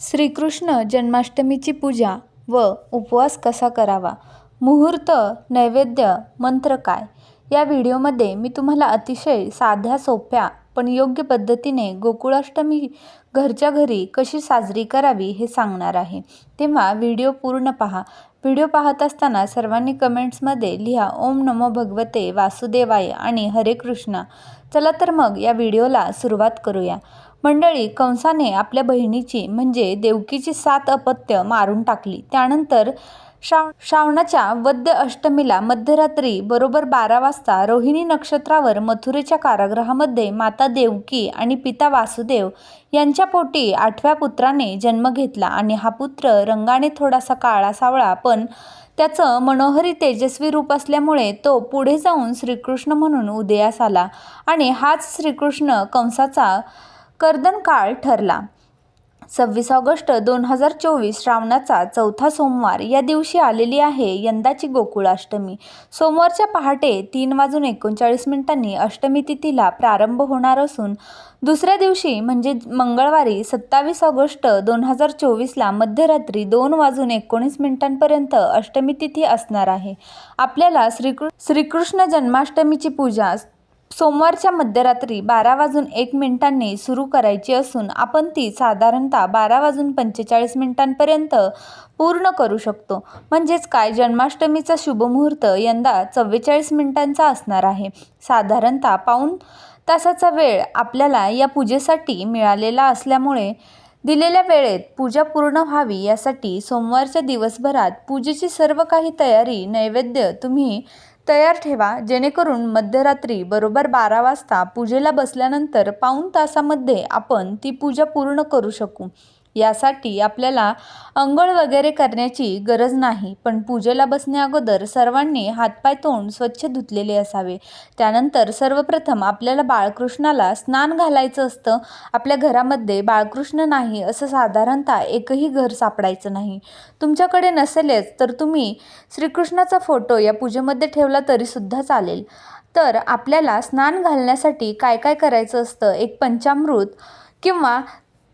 श्रीकृष्ण जन्माष्टमीची पूजा व उपवास कसा करावा? मुहूर्त नैवेद्य मंत्र काय? या व्हिडिओमध्ये मी तुम्हाला अतिशय साध्या सोप्या पण योग्य पद्धतीने गोकुळाष्टमी घरच्या घरी कशी साजरी करावी हे सांगणार आहे. तेव्हा व्हिडिओ पूर्ण पहा. व्हिडिओ पाहत असताना सर्वांनी कमेंट्समध्ये लिहा ओम नमो भगवते वासुदेवाय आणि हरे कृष्णा. चला तर मग या व्हिडिओला सुरुवात करूया. मंडळी कंसाने आपल्या बहिणीची म्हणजे देवकीची सात अपत्य मारून टाकली. त्यानंतर श्राव श्रावणाच्या वद्य अष्टमीला मध्यरात्री बरोबर बारा वाजता रोहिणी नक्षत्रावर मथुरेच्या कारागृहामध्ये माता देवकी आणि पिता वासुदेव यांच्या पोटी आठव्या पुत्राने जन्म घेतला आणि हा पुत्र रंगाने थोडासा काळा सावळा पण त्याचं मनोहरी तेजस्वी रूप असल्यामुळे तो पुढे जाऊन श्रीकृष्ण म्हणून उदयास आला. आणि हाच श्रीकृष्ण कंसाचा कर्दन काळ ठरला. सव्वीस ऑगस्ट दोन हजार चोवीस श्रावणाचा चौथा सोमवार या दिवशी आलेली आहे यंदाची गोकुळाष्टमी सोमवारच्या पहाटे तीन वाजून एकोणचाळीस मिनिटांनी अष्टमी तिथीला प्रारंभ होणार असून दुसऱ्या दिवशी म्हणजे मंगळवारी सत्तावीस ऑगस्ट दोन हजार चोवीसला मध्यरात्री दोन वाजून एकोणीस मिनिटांपर्यंत अष्टमी तिथी असणार आहे. आपल्याला श्रीकृ श्रीकृष्ण जन्माष्टमीची पूजा सोमवारच्या मध्यरात्री बारा वाजून एक मिनिटांनी सुरू करायची असून आपण ती साधारणतः बारा वाजून पंचेचाळीस मिनिटांपर्यंत पूर्ण करू शकतो. म्हणजेच काय? जन्माष्टमीचा शुभमुहूर्त यंदा चव्वेचाळीस मिनिटांचा असणार आहे. साधारणतः पाऊण तासाचा वेळ आपल्याला या पूजेसाठी मिळालेला असल्यामुळे दिलेल्या वेळेत पूजा पूर्ण व्हावी यासाठी सोमवारच्या दिवसभरात पूजेची सर्व काही तयारी नैवेद्य तुम्ही तयार ठेवा जेणेकरून मध्यरात्री बरोबर बारा वाजता पूजेला बसल्यानंतर पाऊण तासामध्ये आपण ती पूजा पूर्ण करू शकू. यासाठी आपल्याला अंघोळ वगैरे करण्याची गरज नाही. पण पूजेला बसण्याअगोदर सर्वांनी हातपाय तोंड स्वच्छ धुतलेले असावे. त्यानंतर सर्वप्रथम आपल्याला बाळकृष्णाला स्नान घालायचं असतं. आपल्या घरामध्ये बाळकृष्ण नाही असं साधारणतः एकही घर सापडायचं नाही. तुमच्याकडे नसेलच तर तुम्ही श्रीकृष्णाचा फोटो या पूजेमध्ये ठेवला तरीसुद्धा चालेल. तर आपल्याला स्नान घालण्यासाठी काय काय करायचं असतं? एक पंचामृत किंवा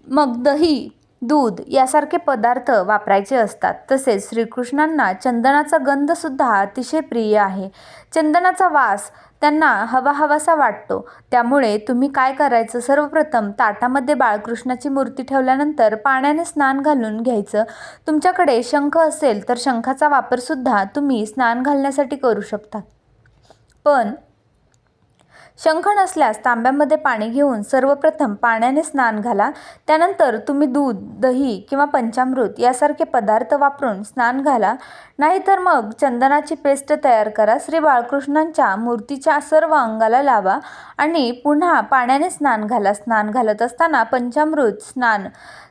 मग दही दूध यासारखे पदार्थ वापरायचे असतात. तसेच श्रीकृष्णांना चंदनाचा गंधसुद्धा अतिशय प्रिय आहे. चंदनाचा वास त्यांना हवा हवासा वाटतो. त्यामुळे तुम्ही काय करायचं? सर्वप्रथम ताटामध्ये बाळकृष्णाची मूर्ती ठेवल्यानंतर पाण्याने स्नान घालून घ्यायचं. तुमच्याकडे शंख असेल तर शंखाचा वापरसुद्धा तुम्ही स्नान घालण्यासाठी करू शकता. पण शंख नसल्यास तांब्यामध्ये पाणी घेऊन सर्वप्रथम पाण्याने स्नान घाला. त्यानंतर तुम्ही दूध दही किंवा पंचामृत यासारखे पदार्थ वापरून स्नान घाला. नाहीतर मग चंदनाची पेस्ट तयार करा. श्री बाळकृष्णांच्या मूर्तीच्या सर्व अंगाला लावा आणि पुन्हा पाण्याने स्नान घाला. स्नान घालत असताना पंचामृत स्नान.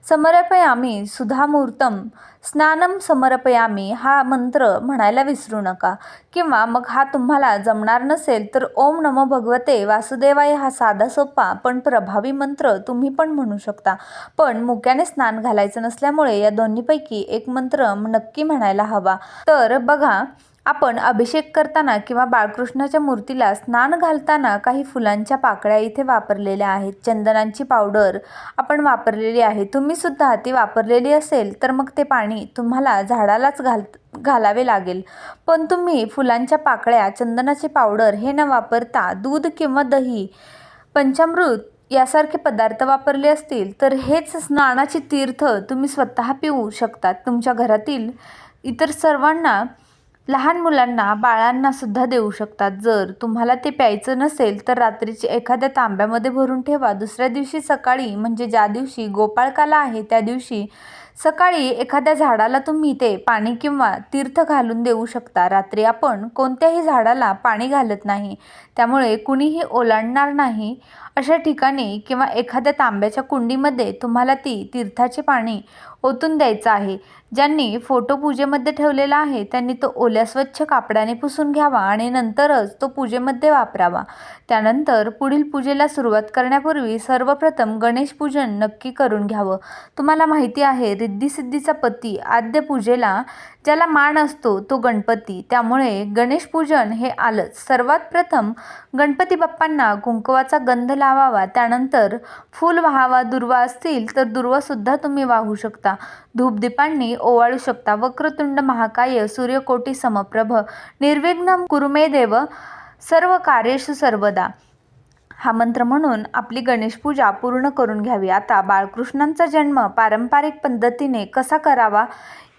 समर्पयामी सुधामूर्तम. स्नानम समर्पयामी हा मंत्र म्हणायला विसरू नका. किंवा मग हा तुम्हाला जमणार नसेल तर ओम नमो भगवते वासुदेवाय हा साधा सोपा पण प्रभावी मंत्र तुम्ही पण म्हणू शकता. पण मुक्याने स्नान घालायचं नसल्यामुळे या दोन्हीपैकी एक मंत्र नक्की म्हणायला हवा. तर बघा आपण अभिषेक करताना किंवा बाळकृष्णाच्या मूर्तीला स्नान घालताना काही फुलांच्या पाकळ्या इथे वापरलेल्या आहेत. चंदनांची पावडर आपण वापरलेली आहे. तुम्हीसुद्धा ती वापरलेली असेल तर मग ते पाणी तुम्हाला झाडालाच घाल घालावे लागेल. पण तुम्ही फुलांच्या पाकळ्या चंदनाची पावडर हे न वापरता दूध किंवा दही पंचामृत यासारखे पदार्थ वापरले असतील तर हेच स्नानाची तीर्थ तुम्ही स्वतः पिऊ शकतात. तुमच्या घरातील इतर सर्वांना लहान मुलांना बाळांना सुद्धा देऊ शकतात. जर तुम्हाला ते प्यायचं नसेल तर रात्रीचे एखाद्या तांब्यामध्ये भरून ठेवा. दुसऱ्या दिवशी सकाळी म्हणजे ज्या दिवशी गोपाळकाला आहे त्या दिवशी सकाळी एखाद्या झाडाला तुम्ही ते पाणी किंवा तीर्थ घालून देऊ शकता. रात्री आपण कोणत्याही झाडाला पाणी घालत नाही. त्यामुळे कुणीही ओलांडणार नाही. अशा ठिकाणी किंवा एखाद्या तांब्याच्या कुंडीमध्ये तुम्हाला ती तीर्थाचे पाणी ओतून द्यायचं आहे. ज्यांनी फोटो पूजेमध्ये ठेवलेला आहे त्यांनी तो ओल्या स्वच्छ कापडाने पुसून घ्यावा आणि नंतरच तो पूजेमध्ये वापरावा. त्यानंतर पुढील पूजेला सुरुवात करण्यापूर्वी सर्वप्रथम गणेश पूजन नक्की करून घ्यावं. तुम्हाला माहिती आहे रिद्धिसिद्धीचा पती आद्य पूजेला ज्याला मान असतो तो गणपती. त्यामुळे गणेश पूजन हे आलंच. सर्वात प्रथम गणपती बाप्पांना कुंकवाचा गंध लावावा. त्यानंतर फूल वाहावा. दुर्वा असतील तर दुर्वासुद्धा तुम्ही वाहू शकता. धूपदीपांनी ओवाळू शकता. वक्रतुंड महाकाय सूर्यकोटी समप्रभ निर्विघ्न कुरुमे देव सर्व कार्येषु सर्वदा. हा मंत्र म्हणून आपली गणेश पूजा पूर्ण करून घ्यावी. आता बाळकृष्णांचा जन्म पारंपरिक पद्धतीने कसा करावा?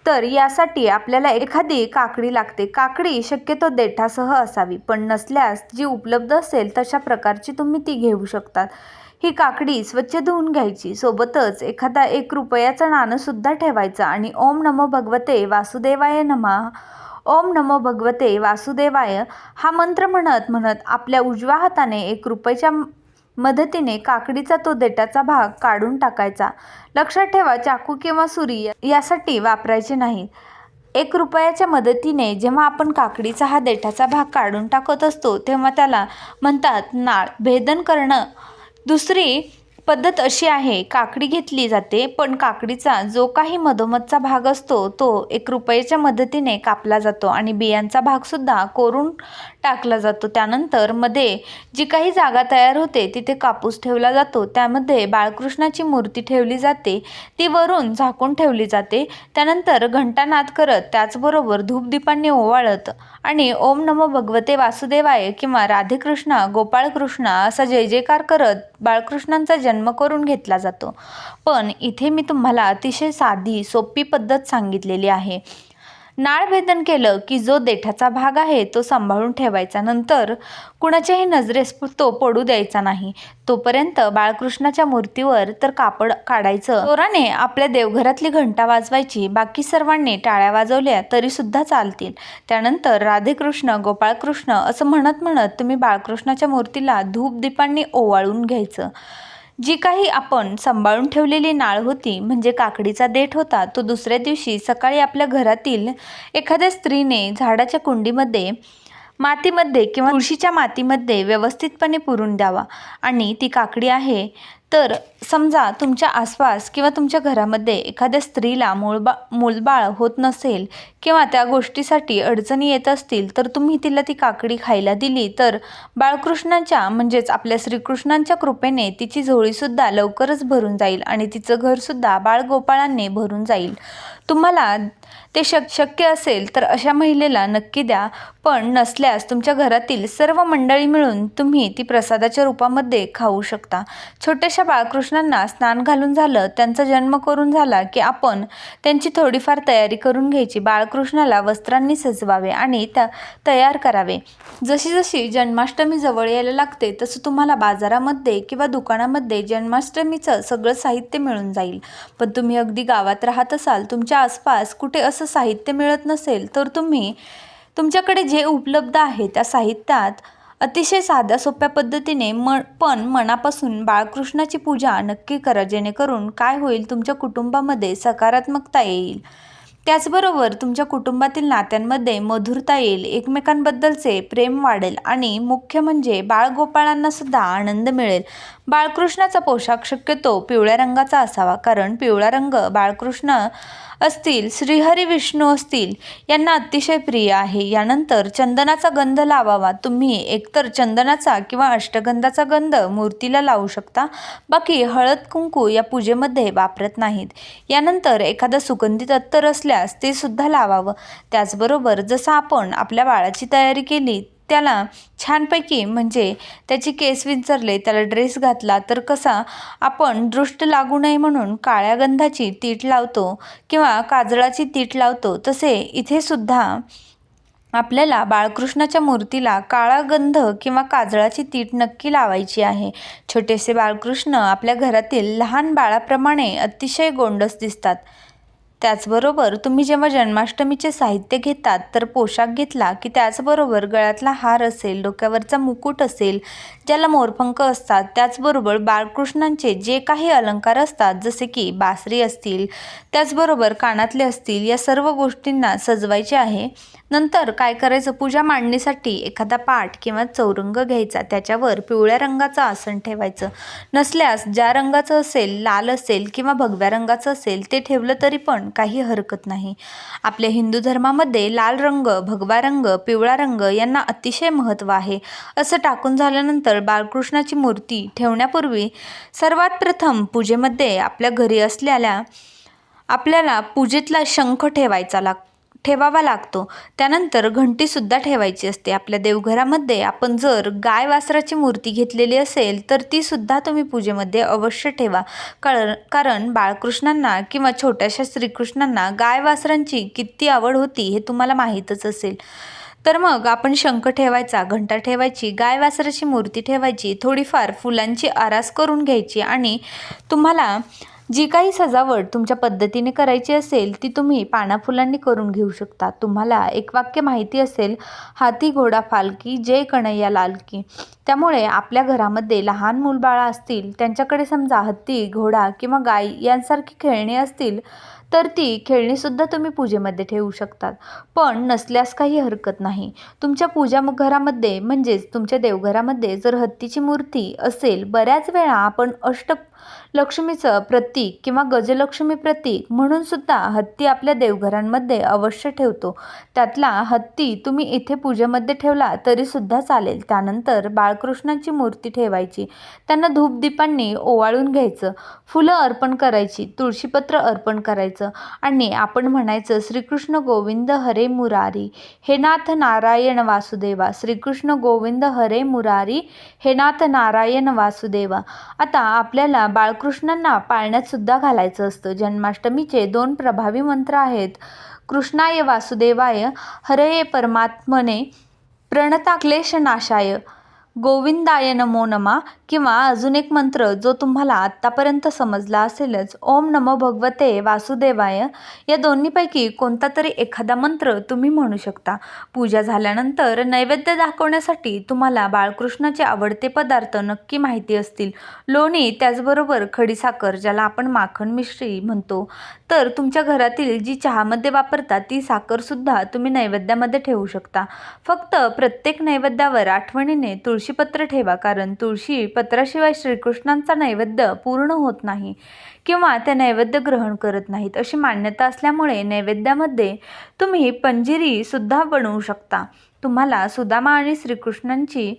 तर यासाठी आपल्याला एखादी काकडी लागते. काकडी शक्यतो देठासह असावी पण नसल्यास जी उपलब्ध असेल तशा प्रकारची तुम्ही ती घेऊ शकतात. ही काकडी स्वच्छ धुवून घ्यायची. सोबतच एखादा एक रुपयाचं नाणंसुद्धा ठेवायचं. आणि ओम नमो भगवते वासुदेवाय नमः. ओम नमो भगवते वासुदेवाय. हा मंत्र म्हणत म्हणत आपल्या उजव्या हाताने एक रुपयाच्या मदतीने काकडीचा तो देठाचा भाग काढून टाकायचा. लक्षात ठेवा चाकू किंवा सुरी यासाठी वापरायचे नाही. एक रुपयाच्या मदतीने जेव्हा आपण काकडीचा हा देठाचा भाग काढून टाकत असतो तेव्हा त्याला म्हणतात नाळ. भेदन करणं दुसरी पद्धत अशी आहे काकडी घेतली जाते पण काकडीचा जो काही मधोमधचा भाग असतो तो एक रुपयाच्या मदतीने कापला जातो आणि बियांचा भागसुद्धा कोरून टाकला जातो. त्यानंतरमध्ये जी काही जागा तयार होते तिथे कापूस ठेवला जातो. त्यामध्ये बाळकृष्णाची मूर्ती ठेवली जाते. ती वरून झाकून ठेवली जाते. त्यानंतर घंटानाद करत त्याचबरोबर धूपदीपांनी ओवाळत आणि ओम नमो भगवते वासुदेवाय किंवा राधेकृष्णा गोपाळकृष्णा असा जय जयकार करत बाळकृष्णांचा जन्म करून घेतला जातो. पण इथे मी तुम्हाला अतिशय साधी सोपी पद्धत सांगितलेली आहे. नाळभेदन केलं की जो देठाचा भाग आहे तो सांभाळून ठेवायचा. नंतर कुणाच्याही नजरेस तो पडू द्यायचा नाही. तोपर्यंत बाळकृष्णाच्या मूर्तीवर तर कापड काढायचं. चोराने आपल्या देवघरातली घंटा वाजवायची. बाकी सर्वांनी टाळ्या वाजवल्या तरी सुद्धा चालतील. त्यानंतर राधेकृष्ण गोपाळकृष्ण असं म्हणत म्हणत तुम्ही बाळकृष्णाच्या मूर्तीला धूप दीपांनी ओवाळून घ्यायचं. जी काही आपण सांभाळून ठेवलेली नाळ होती म्हणजे काकडीचा देठ होता तो दुसऱ्या दिवशी सकाळी आपल्या घरातील एखाद्या स्त्रीने झाडाच्या कुंडीमध्ये मातीमध्ये किंवा तुळशीच्या मातीमध्ये व्यवस्थितपणे पुरून द्यावा. आणि ती काकडी आहे तर समजा तुमच्या आसपास किंवा तुमच्या घरामध्ये एखाद्या स्त्रीला मूळबा मूलबाळ होत नसेल किंवा त्या गोष्टीसाठी अडचणी येत असतील तर तुम्ही तिला ती काकडी खायला दिली तर बाळकृष्णांच्या म्हणजेच आपल्या श्रीकृष्णांच्या कृपेने तिची झोळीसुद्धा लवकरच भरून जाईल आणि तिचं घरसुद्धा बाळगोपाळांनी भरून जाईल. तुम्हाला ते शक शक्य असेल तर अशा महिलेला नक्की द्या. पण नसल्यास तुमच्या घरातील सर्व मंडळी मिळून तुम्ही ती प्रसादाच्या रूपामध्ये खाऊ शकता. छोट्याशा बाळकृष्णांना स्नान घालून झालं त्यांचा जन्म करून झाला की आपण त्यांची थोडीफार तयारी करून घ्यायची. बाळकृष्णाला वस्त्रांनी सजवावे आणि त्या तयार करावे. जशी जशी जन्माष्टमी जवळ यायला लागते तसं तुम्हाला बाजारामध्ये किंवा दुकानामध्ये जन्माष्टमीचं सगळं साहित्य मिळून जाईल. पण तुम्ही अगदी गावात राहत असाल तुमच्या आसपास कुठे असं साहित्य मिळत नसेल तर तुम्ही तुमच्याकडे जे उपलब्ध आहे त्या साहित्यात अतिशय साध्या सोप्या पद्धतीने म पण मनापासून बाळकृष्णाची पूजा नक्की करा जेणेकरून काय होईल तुमच्या कुटुंबामध्ये सकारात्मकता येईल. त्याचबरोबर तुमच्या कुटुंबातील नात्यांमध्ये मधुरता येईल एकमेकांबद्दलचे प्रेम वाढेल आणि मुख्य म्हणजे बाळगोपाळांना सुद्धा आनंद मिळेल. बाळकृष्णाचा पोशाख शक्यतो पिवळ्या रंगाचा असावा कारण पिवळा रंग बाळकृष्ण असतील श्रीहरी विष्णू असतील यांना अतिशय प्रिय आहे. यानंतर चंदनाचा गंध लावावा. तुम्ही एकतर चंदनाचा किंवा अष्टगंधाचा गंध मूर्तीला लावू शकता. बाकी हळद कुंकू या पूजेमध्ये वापरत नाहीत. यानंतर एखादं सुगंधित अत्तर असल्यास ते सुद्धा लावावं. त्याचबरोबर जसं आपण आपल्या बाळाची तयारी केली त्याला छानपैकी म्हणजे त्याची केस विंचरले त्याला ड्रेस घातला तर कसा आपण दृष्ट लागू नये म्हणून काळ्या गंधाची तीट लावतो किंवा काजळाची तीट लावतो तसे इथे सुद्धा आपल्याला बाळकृष्णाच्या मूर्तीला काळा गंध किंवा काजळाची तीट नक्की लावायची आहे. छोटेसे बाळकृष्ण आपल्या घरातील लहान बाळाप्रमाणे अतिशय गोंडस दिसतात. त्याचबरोबर तुम्ही जेव्हा जन्माष्टमीचे साहित्य घेतात तर पोशाख घेतला की त्याचबरोबर गळ्यातला हार असेल डोक्यावरचा मुकुट असेल ज्याला मोरपंख असतात त्याचबरोबर बाळकृष्णांचे जे काही अलंकार असतात जसे की बासरी असतील त्याचबरोबर कानातले असतील या सर्व गोष्टींना सजवायचे आहे. नंतर काय करायचं? पूजा मांडणीसाठी एखादा पाट किंवा चौरंग घ्यायचा त्याच्यावर पिवळ्या रंगाचं आसन ठेवायचं. नसल्यास ज्या रंगाचं असेल लाल असेल किंवा भगव्या रंगाचं असेल ते ठेवलं तरी पण काही हरकत नाही. आपल्या हिंदू धर्मामध्ये लाल रंग भगवा रंग पिवळा रंग यांना अतिशय महत्त्व आहे. असं टाकून झाल्यानंतर बाळकृष्णाची मूर्ती ठेवण्यापूर्वी सर्वात प्रथम पूजेमध्ये आपल्या घरी असलेल्या आपल्याला पूजेतला शंख ठेवायचा लागतो ठेवावा लागतो. त्यानंतर घंटीसुद्धा ठेवायची असते. आपल्या देवघरामध्ये आपण जर गाय वासराची मूर्ती घेतलेली असेल तर तीसुद्धा तुम्ही पूजेमध्ये अवश्य ठेवा. कारण कारण बाळकृष्णांना किंवा छोट्याशा श्रीकृष्णांना गाय वासरांची किती आवड होती हे तुम्हाला माहीतच असेल. तर मग आपण शंख ठेवायचा घंटा ठेवायची गाय वासराची मूर्ती ठेवायची थोडीफार फुलांची आरास करून घ्यायची आणि तुम्हाला जी काही सजावट तुमच्या पद्धतीने करायची असेल ती तुम्ही पाना फुलांनी करून घेऊ शकता. तुम्हाला एक वाक्य माहिती असेल हाती घोडा फालकी जय कणैया लालकी. त्यामुळे आपल्या घरामध्ये लहान मूलबाळा असतील त्यांच्याकडे समजा हत्ती घोडा किंवा गाय यांसारखी खेळणी असतील तर ती खेळणीसुद्धा तुम्ही पूजेमध्ये ठेवू शकतात. पण नसल्यास काही हरकत नाही. तुमच्या पूजा घरामध्ये म्हणजेच तुमच्या देवघरामध्ये जर हत्तीची मूर्ती असेल बऱ्याच वेळा आपण अष्ट लक्ष्मीचं प्रतीक किंवा गजलक्ष्मी प्रतीक म्हणून सुद्धा हत्ती आपल्या देवघरांमध्ये अवश्य ठेवतो. त्यातला हत्ती तुम्ही इथे पूजेमध्ये ठेवला तरीसुद्धा चालेल. त्यानंतर बाळकृष्णाची मूर्ती ठेवायची. त्यांना धूपदीपांनी ओवाळून घ्यायचं. फुलं अर्पण करायची तुळशीपत्र अर्पण करायचं आणि आपण म्हणायचं श्रीकृष्ण गोविंद हरे मुरारी हे नाथ नारायण वासुदेवा श्रीकृष्ण गोविंद हरे मुरारी हे नाथ नारायण वासुदेवा. आता आपल्याला बाळकृष्णांना पाळण्यात सुद्धा घालायचं असतं. जन्माष्टमीचे दोन प्रभावी मंत्र आहेत. कृष्णाय वासुदेवाय हरये परमात्मने प्रणताक्लेशनाशाय. नाशाय गोविंदाय नमो नमा किंवा अजून एक मंत्र जो तुम्हाला आत्तापर्यंत समजला असेलच ओम नमो भगवते वासुदेवाय. या दोन्हीपैकी कोणता तरी एखादा मंत्र तुम्ही म्हणू शकता. पूजा झाल्यानंतर नैवेद्य दाखवण्यासाठी तुम्हाला बाळकृष्णाचे आवडते पदार्थ नक्की माहिती असतील. लोणी त्याचबरोबर खडीसाखर ज्याला आपण माखण मिश्री म्हणतो. तर तुमच्या घरातील जी चहामध्ये वापरता ती साखरसुद्धा तुम्ही नैवेद्यामध्ये ठेवू शकता. फक्त प्रत्येक नैवेद्यावर आठवणीने तुळशी तुळशीपत्र ठेवा कारण तुळशी पत्राशिवाय श्रीकृष्णांचा नैवेद्य पूर्ण होत नाही किंवा ते नैवेद्य ग्रहण करत नाहीत. अशी मान्यता असल्यामुळे नैवेद्यामध्ये तुम्ही पंजिरीसुद्धा बनवू शकता. तुम्हाला सुदामा आणि श्रीकृष्णांची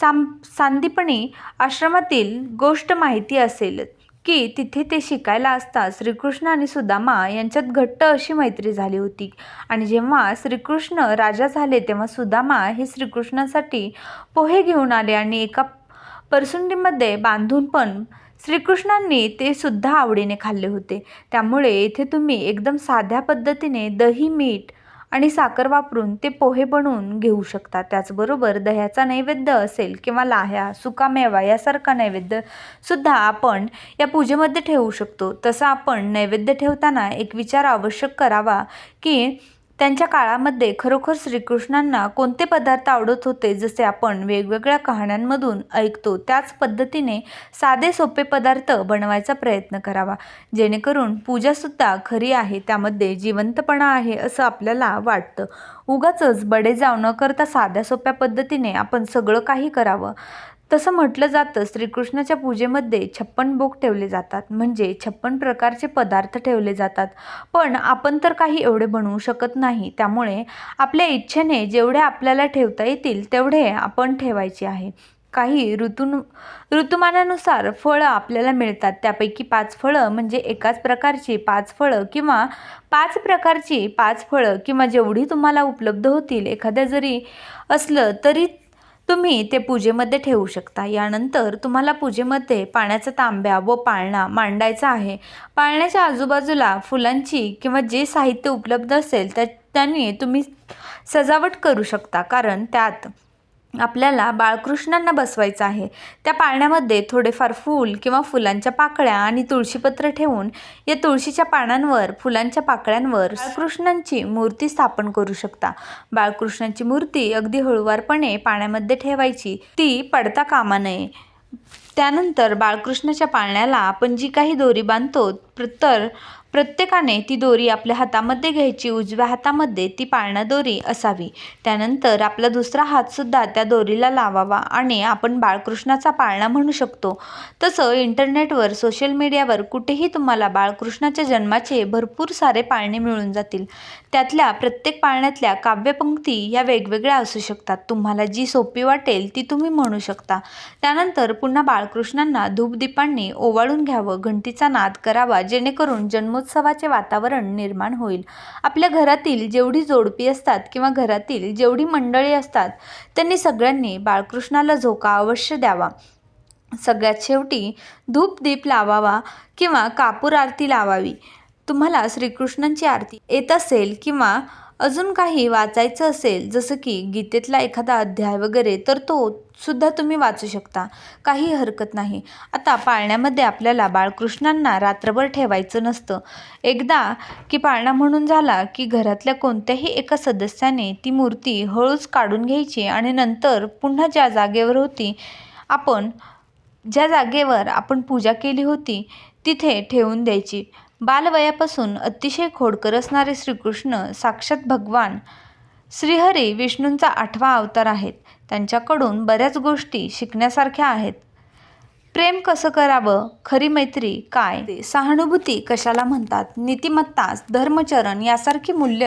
साम सांदीपणी आश्रमातील गोष्ट माहिती असेलच की तिथे ते शिकायला असता श्रीकृष्ण आणि सुदामा यांच्यात घट्ट अशी मैत्री झाली होती. आणि जेव्हा श्रीकृष्ण राजा झाले तेव्हा सुदामा हे श्रीकृष्णासाठी पोहे घेऊन आले आणि एका परसुंडीमध्ये बांधून पण श्रीकृष्णांनी ते सुद्धा आवडीने खाल्ले होते. त्यामुळे इथे तुम्ही एकदम साध्या पद्धतीने दही मीठ आणि साखर वापरून ते पोहे बनवून घेऊ शकता. त्याचबरोबर दह्याचा नैवेद्य असेल किंवा लाह्या सुकामेवा यासारखा नैवेद्य सुद्धा आपण या पूजेमध्ये ठेवू शकतो. तसं आपण नैवेद्य ठेवताना एक विचार आवश्यक करावा की त्यांच्या काळामध्ये खरोखर श्रीकृष्णांना कोणते पदार्थ आवडत होते जसे आपण वेगवेगळ्या कहाण्यांमधून ऐकतो त्याच पद्धतीने साधे सोपे पदार्थ बनवायचा प्रयत्न करावा. जेणेकरून पूजासुद्धा खरी आहे त्यामध्ये जिवंतपणा आहे असं आपल्याला वाटतं. उगाचच बडे जाव न करता साध्या सोप्या पद्धतीने आपण सगळं काही करावं. तसं म्हटलं जातं श्रीकृष्णाच्या पूजेमध्ये छप्पन भोग ठेवले जातात. म्हणजे छप्पन प्रकारचे पदार्थ ठेवले जातात. पण आपण तर काही एवढे बनवू शकत नाही. त्यामुळे आपल्या इच्छेने जेवढे आपल्याला ठेवता येतील तेवढे आपण ठेवायचे आहे. काही ऋतू ऋतुमानानुसार फळं आपल्याला मिळतात. त्यापैकी पाच फळं म्हणजे एकाच प्रकारची पाच फळं किंवा पाच प्रकारची पाच फळं किंवा जेवढी तुम्हाला उपलब्ध होतील एखाद्या जरी असलं तरी तुम्ही ते पूजेमध्ये ठेवू शकता. यानंतर तुम्हाला पूजेमध्ये पाण्याचा तांब्या व पाळणा मांडायचा आहे. पाळण्याच्या आजूबाजूला फुलांची किंवा जे साहित्य उपलब्ध असेल त्या त्यांनी तुम्ही सजावट करू शकता. कारण त्यात आपल्याला बाळकृष्णांना बसवायचं आहे. त्या पाळण्यामध्ये थोडेफार फूल किंवा फुलांच्या पाकळ्या आणि तुळशीपत्र ठेवून या तुळशीच्या पानांवर फुलांच्या पाकळ्यांवर बाळकृष्णांची मूर्ती स्थापन करू शकता. बाळकृष्णांची मूर्ती अगदी हळुवारपणे पाण्यामध्ये ठेवायची. ती पडता कामा नये. त्यानंतर बाळकृष्णाच्या पाळण्याला आपण जी काही दोरी बांधतो तर प्रत्येकाने ती दोरी आपल्या हातामध्ये घ्यायची उजव्या हातामध्ये ती पाळणा दोरी असावी. त्यानंतर आपला दुसरा हातसुद्धा त्या दोरीला लावावा आणि आपण बाळकृष्णाचा पाळणा म्हणू शकतो. तसं इंटरनेटवर सोशल मीडियावर कुठेही तुम्हाला बाळकृष्णाच्या जन्माचे भरपूर सारे पाळणे मिळून जातील. त्यातल्या प्रत्येक पाळण्यातल्या काव्यपंक्ती या वेगवेगळ्या असू शकतात. तुम्हाला जी सोपी वाटेल ती तुम्ही म्हणू शकता. त्यानंतर पुन्हा बाळकृष्णांना धूपदीपांनी ओवाळून घ्यावं घंटीचा नाद करावा जेणेकरून जन्मोत्सवाचे वातावरण निर्माण होईल. आपल्या घरातील जेवढी जोडपी असतात किंवा घरातील जेवढी मंडळी असतात त्यांनी सगळ्यांनी बाळकृष्णाला झोका अवश्य द्यावा. सगळ्यात शेवटी धूप दीप लावावा किंवा कापूर आरती लावावी. तुम्हाला श्रीकृष्णांची आरती येत असेल किंवा अजून काही वाचायचं असेल जसं की गीतेतला एखादा अध्याय वगैरे तर तो सुद्धा तुम्ही वाचू शकता. काही हरकत नाही. आता पाळण्यामध्ये आपल्याला बाळकृष्णांना रात्रभर ठेवायचं नसतं. एकदा की पाळणा म्हणून झाला की घरातल्या कोणत्याही एका सदस्याने ती मूर्ती हळूच काढून घ्यायची आणि नंतर पुन्हा ज्या जागेवर होती आपण ज्या जागेवर आपण पूजा केली होती तिथे ठेवून द्यायची. बालवयापासून अतिशय खोडकर असणारे श्रीकृष्ण साक्षात भगवान श्रीहरी विष्णूंचा आठवा अवतार आहेत. त्यांच्याकडून बऱ्याच गोष्टी शिकण्यासारख्या आहेत. प्रेम कसं करावं? खरी मैत्री काय? सहानुभूती कशाला म्हणतात? नीतिमत्ता धर्मचरण यासारखी मूल्य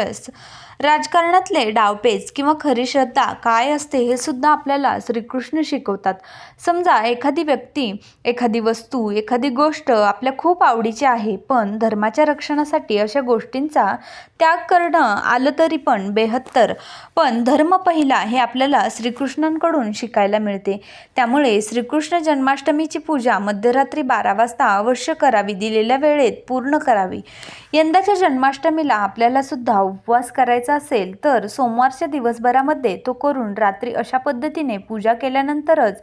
राजकारणातले डावपेच किंवा खरी श्रद्धा काय असते हे सुद्धा आपल्याला श्रीकृष्ण शिकवतात. समजा एखादी व्यक्ती एखादी वस्तू एखादी गोष्ट आपल्या खूप आवडीची आहे पण धर्माच्या रक्षणासाठी अशा गोष्टींचा त्याग करणं आलं तरी पण बेहत्तर. पण धर्म पहिला हे आपल्याला श्रीकृष्णांकडून शिकायला मिळते. त्यामुळे श्रीकृष्ण जन्माष्टमीची पूजा मध्यरात्री बारा वाजता अवश्य करावी दिलेल्या वेळेत पूर्ण करावी. यंदाच्या जन्माष्टमीला आपल्याला सुद्धा उपवास करायचा असेल तर सोमवारच्या दिवसभरामध्ये तो करून रात्री अशा पद्धतीने पूजा केल्यानंतरच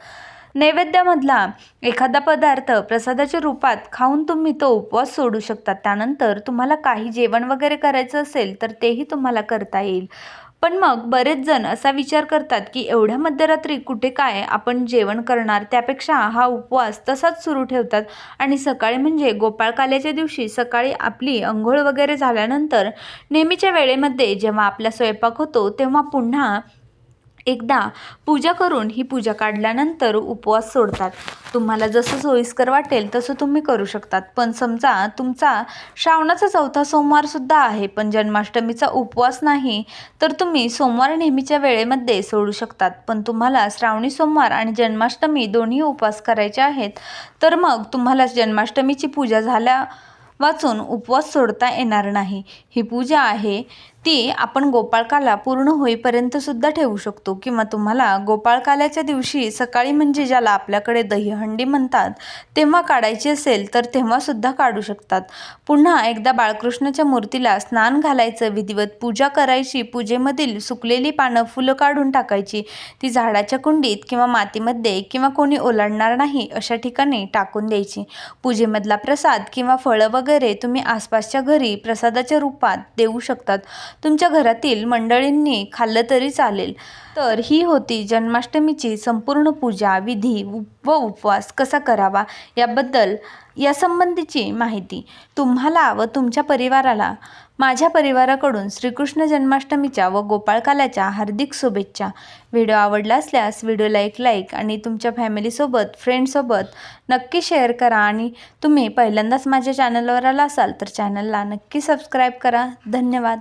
नैवेद्यामधला एखादा पदार्थ प्रसादाच्या रूपात खाऊन तुम्ही तो उपवास सोडू शकता. त्यानंतर तुम्हाला काही जेवण वगैरे करायचं असेल तर तेही तुम्हाला करता येईल. पण मग बरेच जण असा विचार करतात की एवढ्या मध्यरात्री कुठे काय आपण जेवण करणार त्यापेक्षा हा उपवास तसाच सुरू ठेवतात. आणि सकाळी म्हणजे गोपाळकाल्याच्या दिवशी सकाळी आपली अंघोळ वगैरे झाल्यानंतर नेहमीच्या वेळेमध्ये जेव्हा आपला स्वयंपाक होतो तेव्हा पुन्हा एकदा पूजा करून ही पूजा काढल्यानंतर उपवास सोडतात. तुम्हाला जसं सोयीस्कर वाटेल तसं तुम्ही करू शकतात. पण समजा तुमचा श्रावणाचा चौथा सोमवारसुद्धा आहे पण जन्माष्टमीचा उपवास नाही तर तुम्ही सोमवार नेहमीच्या वेळेमध्ये सोडू शकतात. पण तुम्हाला श्रावणी सोमवार आणि जन्माष्टमी दोन्ही उपवास करायचे आहेत तर मग तुम्हाला जन्माष्टमीची पूजा झाल्या वाचून उपवास सोडता येणार नाही. ही पूजा आहे ती आपण गोपाळकाला पूर्ण होईपर्यंत सुद्धा ठेवू शकतो किंवा तुम्हाला गोपाळकाल्याच्या दिवशी सकाळी म्हणजे ज्याला आपल्याकडे दहीहंडी म्हणतात तेव्हा काढायची असेल तर तेव्हासुद्धा काढू शकतात. पुन्हा एकदा बाळकृष्णाच्या मूर्तीला स्नान घालायचं विधिवत पूजा करायची पूजेमधील सुकलेली पानं फुलं काढून टाकायची ती झाडाच्या कुंडीत किंवा मातीमध्ये किंवा कोणी ओलांडणार नाही अशा ठिकाणी टाकून द्यायची. पूजेमधला प्रसाद किंवा फळं वगैरे तुम्ही आसपासच्या घरी प्रसादाच्या रूपात देऊ शकतात. तुमच्या घरातील मंडळींनी खाल्लं तरी चालेल. तर ही होती जन्माष्टमीची संपूर्ण पूजा विधी व उपवास कसा करावा याबद्दल यासंबंधीची माहिती तुम्हाला व तुमच्या परिवाराला माझ्या परिवाराकडून श्रीकृष्ण जन्माष्टमीच्या व गोपाळकाल्याच्या हार्दिक शुभेच्छा. व्हिडिओ आवडला असल्यास व्हिडिओला एक लाईक आणि तुमच्या फॅमिलीसोबत फ्रेंडसोबत नक्की शेअर करा आणि तुम्ही पहिल्यांदाच माझ्या चॅनलवर आला असाल तर चॅनलला नक्की सबस्क्राईब करा. धन्यवाद.